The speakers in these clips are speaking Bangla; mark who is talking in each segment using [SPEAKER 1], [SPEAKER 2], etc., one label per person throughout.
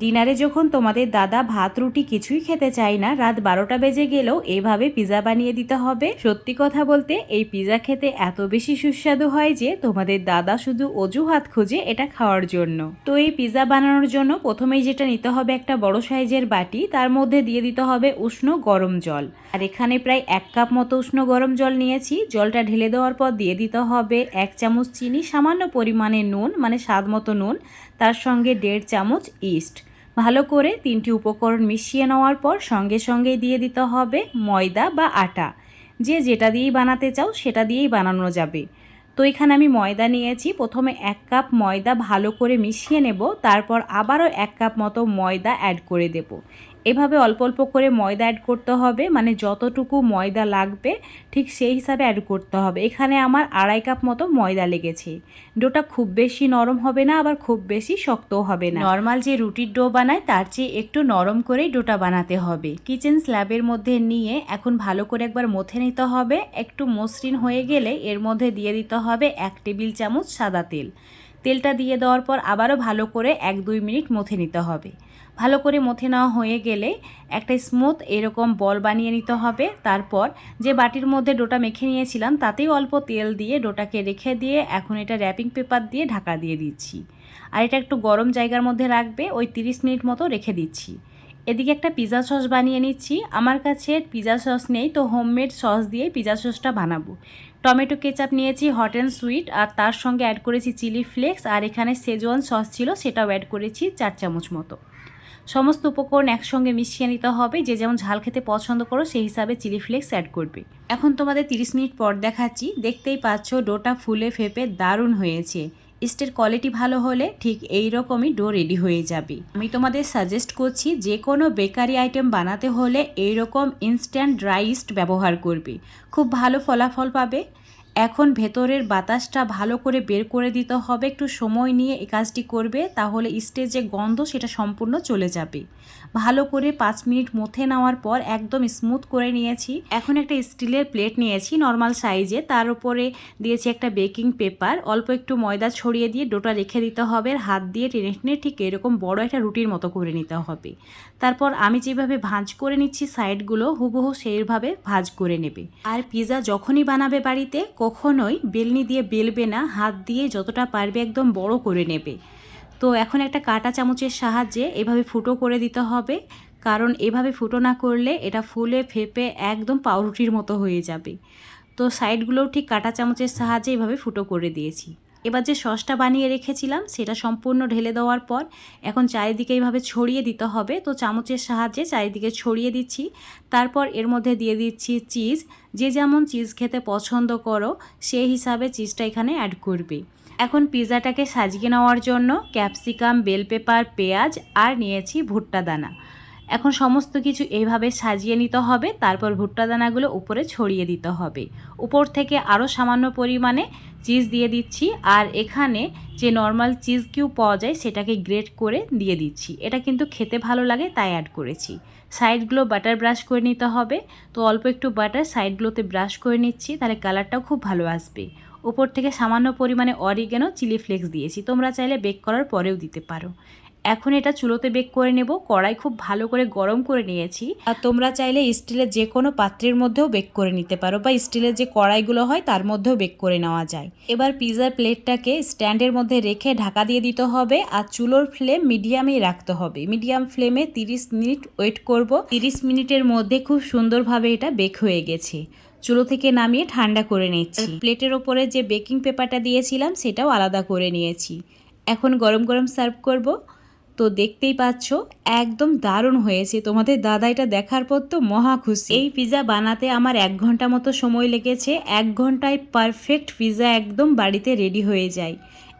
[SPEAKER 1] ডিনারে যখন তোমাদের দাদা ভাত, রুটি কিছুই খেতে চায় না, রাত বারোটা বেজে গেলেও এভাবে পিৎজা বানিয়ে দিতে হবে। সত্যি কথা বলতে, এই পিৎজা খেতে এত বেশি সুস্বাদু হয় যে, তোমাদের দাদা শুধু অজুহাত খুঁজে এটা খাওয়ার জন্য। তো এই পিৎজা বানানোর জন্য প্রথমেই যেটা নিতে হবে একটা বড় সাইজের বাটি, তার মধ্যে দিয়ে দিতে হবে উষ্ণ গরম জল। আর এখানে প্রায় এক কাপ মতো উষ্ণ গরম জল নিয়েছি। জলটা ঢেলে দেওয়ার পর দিয়ে দিতে হবে এক চামচ চিনি, সামান্য পরিমাণে নুন মানে স্বাদ মতো নুন, তার সঙ্গে দেড় চামচ ইস্ট। ভালো করে তিনটি উপকরণ মিশিয়ে নেওয়ার পর সঙ্গে সঙ্গে দিয়ে দিতে হবে ময়দা বা আটা। যে যেটা দিয়েই বানাতে চাও সেটা দিয়েই বানানো যাবে। তো এখানে আমি ময়দা নিয়েছি। প্রথমে এক কাপ ময়দা ভালো করে মিশিয়ে নেব। তারপর আবারও এক কাপ মতো ময়দা অ্যাড করে দেব। এভাবে অল্প অল্প করে ময়দা অ্যাড করতে হবে মানে যতটুকু ময়দা লাগবে, ঠিক সেই হিসাবে অ্যাড করতে হবে। এখানে আমার আড়াই কাপ মতো ময়দা লেগেছে। ডোটা খুব বেশি নরম হবে না, আবার খুব বেশি শক্তও হবে না। নর্মাল যে রুটির ডো বানায় তার চেয়ে একটু নরম করেই ডোটা বানাতে হবে। কিচেন স্ল্যাবের মধ্যে নিয়ে এখন ভালো করে একবার মথে নিতে হবে। একটু মসৃণ হয়ে গেলে এর মধ্যে দিয়ে দিতে হবে এক টেবিল চামচ সাদা তেল। তেলটা দিয়ে দেওয়ার পর আবারও ভালো করে এক দুই মিনিট মথে নিতে হবে। ভালো করে মথে নেওয়া হয়ে গেলে একটা স্মুথ এরকম বল বানিয়ে নিতে হবে। তারপর যে বাটির মধ্যে ডোটা মেখে নিয়েছিলাম, তাতেই অল্প তেল দিয়ে ডোটাকে রেখে দিয়ে এখন এটা র্যাপিং পেপার দিয়ে ঢাকা দিয়ে দিচ্ছি। আর এটা একটু গরম জায়গার মধ্যে রাখবে, ওই 30 মিনিট মতো রেখে দিচ্ছি। এদিকে একটা পিৎজা সস বানিয়ে নিচ্ছি। আমার কাছে পিৎজা সস নেই, তো হোমমেড সস দিয়ে পিৎজা সসটা বানাবো। টমেটো কেচাপ নিয়েছি হট অ্যান্ড সুইট আর তার সঙ্গে অ্যাড করেছি চিলি ফ্লেক্স আর এখানে সেজওয়ান সস ছিল, সেটাও অ্যাড করেছি চার চামচ মতো। সমস্ত উপকরণ একসঙ্গে মিশিয়ে নিতে হবে, যে যেমন ঝাল খেতে পছন্দ করো, সেই হিসাবে চিলি ফ্লেক্স অ্যাড করবে। এখন তোমাদের 30 মিনিট পর দেখাচ্ছি, দেখতেই পাচ্ছ, ডোটা ফুলে ফেপে দারুণ হয়েছে। ইস্টের কোয়ালিটি ভালো হলে ঠিক এই রকমই ডো রেডি হয়ে যাবে। আমি তোমাদের সাজেস্ট করছি যে কোনো বেকারি আইটেম বানাতে হলে এই রকম ইনস্ট্যান্ট ড্রাই ইস্ট ব্যবহার করবে। খুব ভালো ফলাফল পাবে। এখন ভেতরের বাতাসটা ভালো করে বের করে দিতে হবে, একটু সময় নিয়ে এই কাজটি করবে, তাহলে যে গন্ধ সেটা সম্পূর্ণ চলে যাবে। ভালো করে পাঁচ মিনিট মথে নেওয়ার পর একদম স্মুথ করে নিয়েছি। এখন একটা স্টিলের প্লেট নিয়েছি, নর্মাল সাইজে। তার উপরে দিয়েছি একটা বেকিং পেপার, অল্প একটু ময়দা ছড়িয়ে দিয়ে ডোটা রেখে দিতে হবে হাত দিয়ে টেনে টেনে ঠিক এরকম বড় একটা রুটির মতো করে নিতে হবে। তারপর আমি যেভাবে ভাঁজ করে নিচ্ছি সাইডগুলো, হুবহু সেইভাবে ভাঁজ করে নেবে। আর পিৎজা যখনই বানাবে বাড়িতে কখনোই বেলনি দিয়ে বেলবে না, হাত দিয়ে যতটা পারবে একদম বড় করে নেবে। তো এখন একটা কাটা চামচের সাহায্যে এভাবে ফুটো করে দিতে হবে, কারণ এভাবে ফুটো না করলে এটা ফুলে ফেপে একদম পাউরুটির মতো হয়ে যাবে। তো সাইডগুলোও ঠিক কাটা চামচের সাহায্যে এভাবে ফুটো করে দিয়েছি। এবার যে সসটা বানিয়ে রেখেছিলাম, সেটা সম্পূর্ণ ঢেলে দেওয়ার পর এখন চারিদিকে এইভাবে ছড়িয়ে দিতে হবে। তো চামচের সাহায্যে চারিদিকে ছড়িয়ে দিচ্ছি। তারপর এর মধ্যে দিয়ে দিচ্ছি চিজ। যে যেমন চিজ খেতে পছন্দ করো সেই হিসাবে চিজটা এখানে অ্যাড করবে। এখন পিৎজাটাকে সাজিয়ে নেওয়ার জন্য ক্যাপসিকাম, বেল পেপার, পেঁয়াজ আর নিয়েছি ভুট্টা দানা। এখন সমস্ত কিছু এইভাবে সাজিয়ে নিতে হবে। তারপর ভুট্টা দানাগুলো উপরে ছড়িয়ে দিতে হবে। উপর থেকে আরও সামান্য পরিমাণে চিজ দিয়ে দিচ্ছি, আর এখানে যে নর্মাল চিজ কিউ পাওয়া যায় সেটাকে গ্রেট করে দিয়ে দিচ্ছি। এটা কিন্তু খেতে ভালো লাগে, তাই অ্যাড করেছি। সাইডগুলো বাটার ব্রাশ করে নিতে হবে। তো অল্প একটু বাটার সাইডগুলোতে ব্রাশ করে নিচ্ছি, তাহলে কালারটাও খুব ভালো আসবে। উপর থেকে সামান্য পরিমাণে অরিগেনো চিলি ফ্লেক্স দিয়েছি, তোমরা চাইলে বেক করার পরেও দিতে পারো। এখন এটা চুলোতে বেক করে নেব, কড়াই খুব ভালো করে গরম করে নিয়েছি। আর তোমরা চাইলে স্টিলের যে কোনো পাত্রের মধ্যেও বেক করে নিতে পারো বা স্টিলের যে কড়াইগুলো হয় তার মধ্যেও বেক করে নেওয়া যায়। এবার পিৎজার প্লেটটাকে স্ট্যান্ডের মধ্যে রেখে ঢাকা দিয়ে দিতে হবে আর চুলোর ফ্লেম মিডিয়ামেই রাখতে হবে। মিডিয়াম ফ্লেমে 30 মিনিট ওয়েট করব। 30 মিনিটের মধ্যে খুব সুন্দরভাবে এটা বেক হয়ে গেছে। চুলো থেকে নামিয়ে ঠান্ডা করে নিচ্ছি। প্লেটের ওপরে যে বেকিং পেপারটা দিয়েছিলাম সেটাও আলাদা করে নিয়েছি। এখন গরম গরম সার্ভ করব। তো দেখতেই পাচ্ছ, একদম দারুণ হয়েছে। তোমাদের দাদা এটা দেখার পর তো মহা খুশি। এই পিৎজা বানাতে আমার এক ঘণ্টা মতো সময় লেগেছে। এক ঘন্টায় পারফেক্ট পিৎজা একদম বাড়িতে রেডি হয়ে যায়।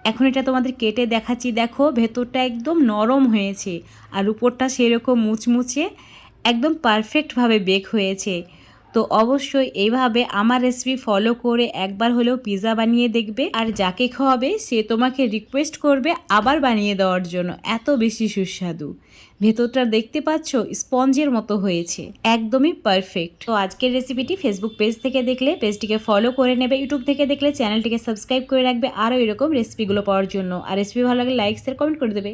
[SPEAKER 1] এখন এটা তোমাদের কেটে দেখাচ্ছি। দেখো, ভেতরটা একদম নরম হয়েছে আর উপরটা সেরকম মুচমুচে, একদম পারফেক্টভাবে বেক হয়েছে। তো অবশ্যই এইভাবে আমার রেসিপি ফলো করে একবার হলেও পিৎজা বানিয়ে দেখবে। আর যাকে খাওয়াবে, সে তোমাকে রিকোয়েস্ট করবে আবার বানিয়ে দেওয়ার জন্য। এত বেশি সুস্বাদু। ভেতরটা দেখতে পাচ্ছ, স্পঞ্জের মতো হয়েছে। একদমই পারফেক্ট তো আজকের রেসিপিটি ফেসবুক পেজ থেকে দেখলে পেজটিকে ফলো করে নেবে। ইউটিউব থেকে দেখলে চ্যানেলটিকে সাবস্ক্রাইব করে রাখবে। আরও এরকম রেসিপিগুলো পাওয়ার জন্য। আর রেসিপি ভালো লাগলে লাইক শেয়ার কমেন্ট করে দেবে।